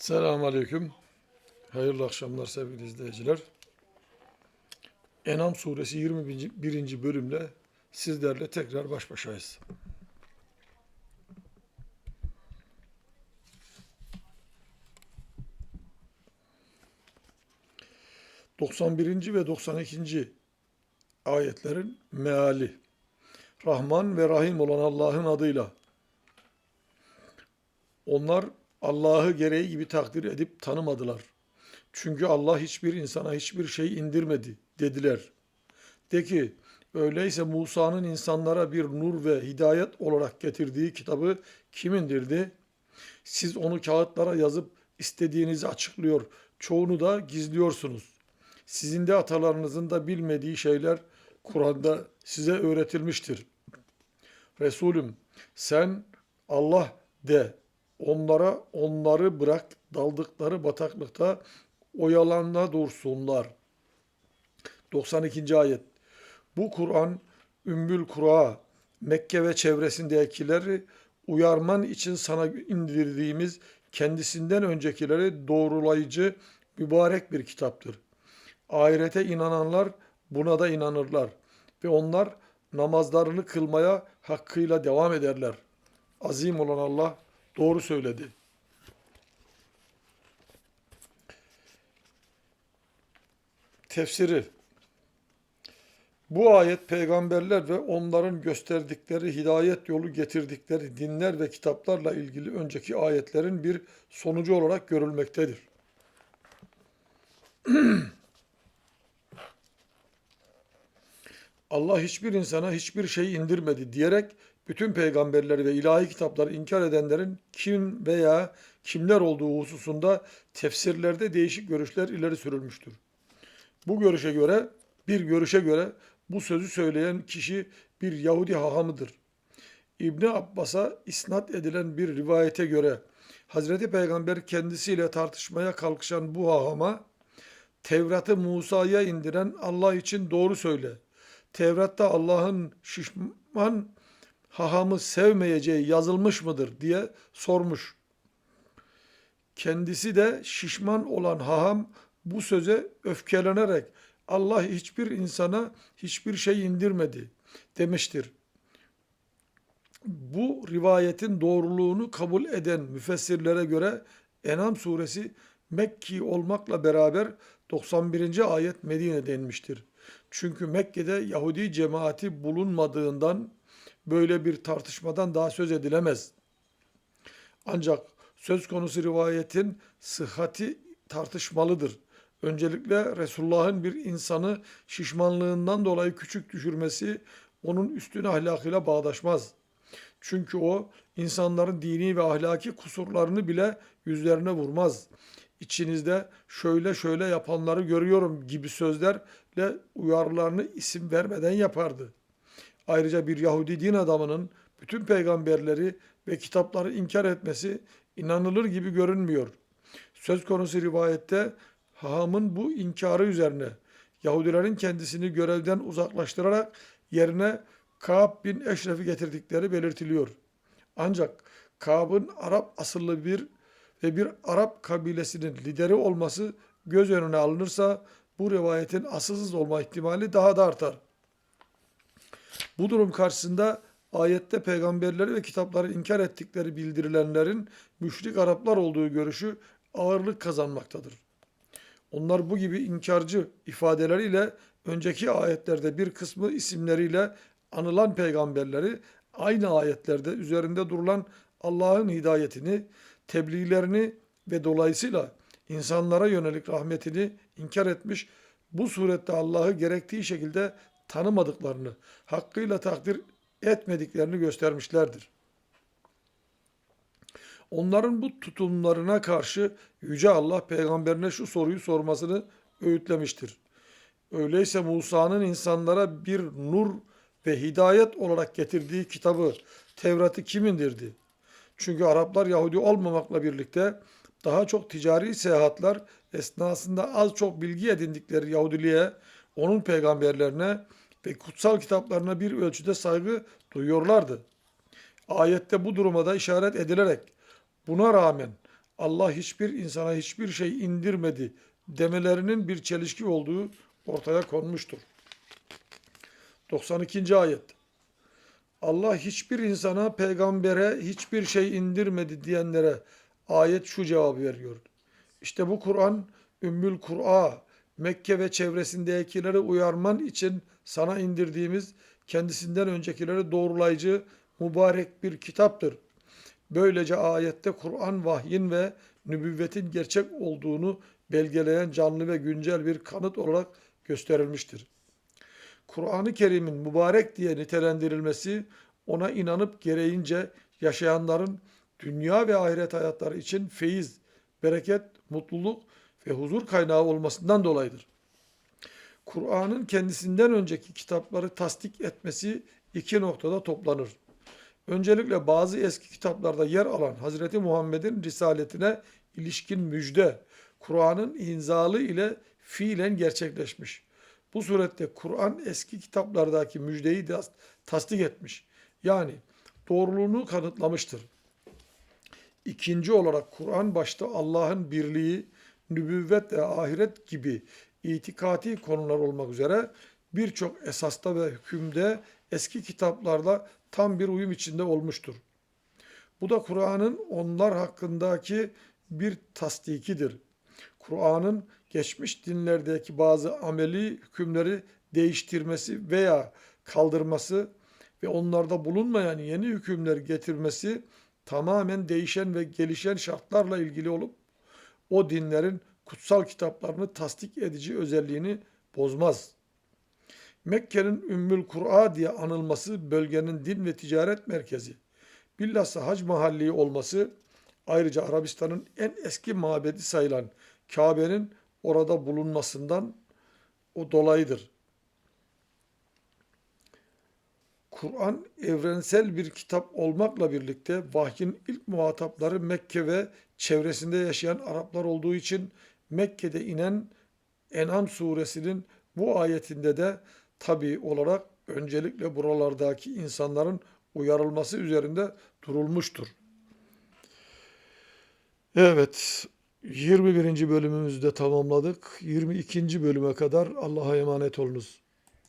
Selamun Aleyküm. Hayırlı akşamlar sevgili izleyiciler. Enam suresi 21. bölümle sizlerle tekrar baş başayız. ...91. ve 92. ayetlerin meali. Rahman ve Rahim olan Allah'ın adıyla. Onlar Allah'ı gereği gibi takdir edip tanımadılar. Çünkü Allah hiçbir insana hiçbir şey indirmedi dediler. De ki öyleyse Musa'nın insanlara bir nur ve hidayet olarak getirdiği kitabı kim indirdi? Siz onu kağıtlara yazıp istediğinizi açıklıyor, çoğunu da gizliyorsunuz. Sizin de atalarınızın da bilmediği şeyler Kur'an'da size öğretilmiştir. Resulüm sen Allah de onlara onları bırak daldıkları bataklıkta oyalanla dursunlar. 92. ayet. Bu Kur'an Ümmül Kura Mekke ve çevresindekileri uyarman için sana indirdiğimiz kendisinden öncekileri doğrulayıcı mübarek bir kitaptır. Ahirete inananlar buna da inanırlar ve onlar namazlarını kılmaya hakkıyla devam ederler. Azim olan Allah doğru söyledi. Tefsiri Bu ayet peygamberler ve onların gösterdikleri hidayet yolu getirdikleri dinler ve kitaplarla ilgili önceki ayetlerin bir sonucu olarak görülmektedir. Allah hiçbir insana hiçbir şey indirmedi diyerek bütün peygamberleri ve ilahi kitapları inkar edenlerin kim veya kimler olduğu hususunda tefsirlerde değişik görüşler ileri sürülmüştür. Bu görüşe göre, bir görüşe göre bu sözü söyleyen kişi bir Yahudi hahamıdır. İbni Abbas'a isnat edilen bir rivayete göre Hazreti Peygamber kendisiyle tartışmaya kalkışan bu hahama Tevrat'ı Musa'ya indiren Allah için doğru söyle. Tevrat'ta Allah'ın şişman hahamı sevmeyeceği yazılmış mıdır diye sormuş. Kendisi de şişman olan haham bu söze öfkelenerek Allah hiçbir insana hiçbir şey indirmedi demiştir. Bu rivayetin doğruluğunu kabul eden müfessirlere göre Enam suresi Mekki olmakla beraber 91. ayet Medine'de inmiştir. Çünkü Mekke'de Yahudi cemaati bulunmadığından böyle bir tartışmadan daha söz edilemez. Ancak söz konusu rivayetin sıhhati tartışmalıdır. Öncelikle Resulullah'ın bir insanı şişmanlığından dolayı küçük düşürmesi onun üstün ahlakıyla bağdaşmaz. Çünkü o insanların dini ve ahlaki kusurlarını bile yüzlerine vurmaz. İçinizde şöyle şöyle yapanları görüyorum gibi sözlerle uyarılarını isim vermeden yapardı. Ayrıca bir Yahudi din adamının bütün peygamberleri ve kitapları inkar etmesi inanılır gibi görünmüyor. Söz konusu rivayette hahamın bu inkarı üzerine Yahudilerin kendisini görevden uzaklaştırarak yerine Kaab bin Eşref'i getirdikleri belirtiliyor. Ancak Kaab'ın Arap asıllı bir ve bir Arap kabilesinin lideri olması göz önüne alınırsa bu rivayetin asılsız olma ihtimali daha da artar. Bu durum karşısında ayette peygamberleri ve kitapları inkar ettikleri bildirilenlerin müşrik Araplar olduğu görüşü ağırlık kazanmaktadır. Onlar bu gibi inkarcı ifadeleriyle önceki ayetlerde bir kısmı isimleriyle anılan peygamberleri aynı ayetlerde üzerinde durulan Allah'ın hidayetini, tebliğlerini ve dolayısıyla insanlara yönelik rahmetini inkar etmiş, bu surette Allah'ı gerektiği şekilde tanımadıklarını, hakkıyla takdir etmediklerini göstermişlerdir. Onların bu tutumlarına karşı Yüce Allah peygamberine şu soruyu sormasını öğütlemiştir. Öyleyse Musa'nın insanlara bir nur ve hidayet olarak getirdiği kitabı Tevrat'ı kim indirdi? Çünkü Araplar Yahudi olmamakla birlikte daha çok ticari seyahatler esnasında az çok bilgi edindikleri Yahudiliğe, onun peygamberlerine ve kutsal kitaplarına bir ölçüde saygı duyuyorlardı. Ayette bu duruma da işaret edilerek buna rağmen Allah hiçbir insana hiçbir şey indirmedi demelerinin bir çelişki olduğu ortaya konmuştur. 92. ayet. Allah hiçbir insana, peygambere hiçbir şey indirmedi diyenlere ayet şu cevabı veriyor. İşte bu Kur'an Ümmül Kur'a, Mekke ve çevresindekileri uyarman için sana indirdiğimiz kendisinden öncekileri doğrulayıcı mübarek bir kitaptır. Böylece ayette Kur'an vahyin ve nübüvvetin gerçek olduğunu belgeleyen canlı ve güncel bir kanıt olarak gösterilmiştir. Kur'an-ı Kerim'in mübarek diye nitelendirilmesi ona inanıp gereğince yaşayanların dünya ve ahiret hayatları için feyiz, bereket, mutluluk ve huzur kaynağı olmasından dolayıdır. Kur'an'ın kendisinden önceki kitapları tasdik etmesi iki noktada toplanır. Öncelikle bazı eski kitaplarda yer alan Hazreti Muhammed'in risaletine ilişkin müjde, Kur'an'ın inzalı ile fiilen gerçekleşmiş. Bu surette Kur'an eski kitaplardaki müjdeyi de tasdik etmiş. Yani doğruluğunu kanıtlamıştır. İkinci olarak Kur'an başta Allah'ın birliği, nübüvvet ve ahiret gibi itikati konular olmak üzere birçok esasta ve hükümde eski kitaplarla tam bir uyum içinde olmuştur. Bu da Kur'an'ın onlar hakkındaki bir tasdikidir. Kur'an'ın geçmiş dinlerdeki bazı ameli hükümleri değiştirmesi veya kaldırması ve onlarda bulunmayan yeni hükümler getirmesi tamamen değişen ve gelişen şartlarla ilgili olup o dinlerin kutsal kitaplarını tasdik edici özelliğini bozmaz. Mekke'nin Ümmül Kur'a diye anılması bölgenin din ve ticaret merkezi. Bilhassa hac mahalli olması ayrıca Arabistan'ın en eski mabedi sayılan Kabe'nin orada bulunmasından o dolayıdır. Kur'an evrensel bir kitap olmakla birlikte vahyin ilk muhatapları Mekke ve çevresinde yaşayan Araplar olduğu için Mekke'de inen En'am suresinin bu ayetinde de tabi olarak öncelikle buralardaki insanların uyarılması üzerinde durulmuştur. Evet, 21. bölümümüzü de tamamladık. 22. bölüme kadar Allah'a emanet olunuz.